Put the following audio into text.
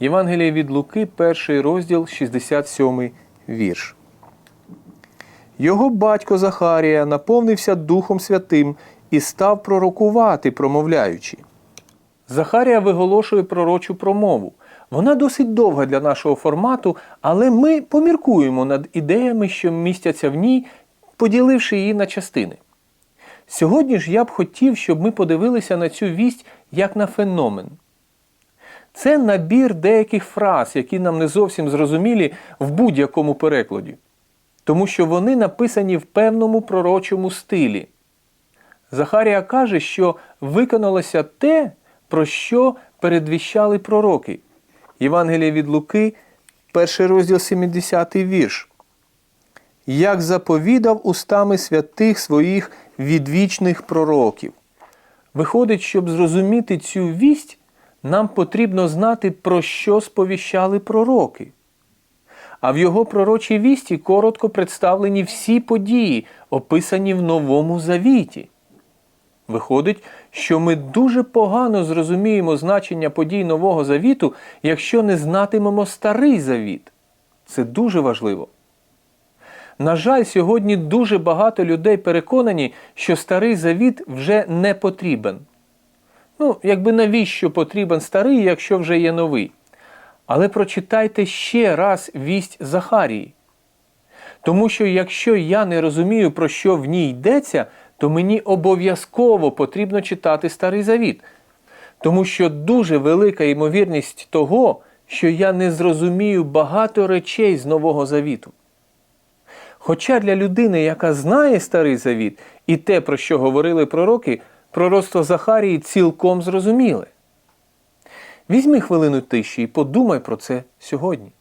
Євангеліє від Луки, перший розділ, 67 вірш. Його батько Захарія наповнився Духом Святим і став пророкувати, промовляючи. Захарія виголошує пророчу промову. Вона досить довга для нашого формату, але ми поміркуємо над ідеями, що містяться в ній, поділивши її на частини. Сьогодні ж я б хотів, щоб ми подивилися на цю вість як на феномен. Це набір деяких фраз, які нам не зовсім зрозумілі в будь-якому перекладі, тому що вони написані в певному пророчому стилі. Захарія каже, що виконалося те, про що передвіщали пророки. Євангеліє від Луки, перший розділ 70 вірш. Як заповідав устами святих своїх відвічних пророків. Виходить, щоб зрозуміти цю вість, нам потрібно знати, про що сповіщали пророки. А в його пророчій вісті коротко представлені всі події, описані в Новому Завіті. Виходить, що ми дуже погано зрозуміємо значення подій Нового Завіту, якщо не знатимемо Старий Завіт. Це дуже важливо. На жаль, сьогодні дуже багато людей переконані, що Старий Завіт вже не потрібен. Ну, якби навіщо потрібен старий, якщо вже є новий? Але прочитайте ще раз вість Захарії. Тому що якщо я не розумію, про що в ній йдеться, то мені обов'язково потрібно читати Старий Завіт. Тому що дуже велика ймовірність того, що я не зрозумію багато речей з Нового Завіту. Хоча для людини, яка знає Старий Завіт і те, про що говорили пророки, пророцтво Захарії цілком зрозуміле. Візьми хвилину тиші і подумай про це сьогодні.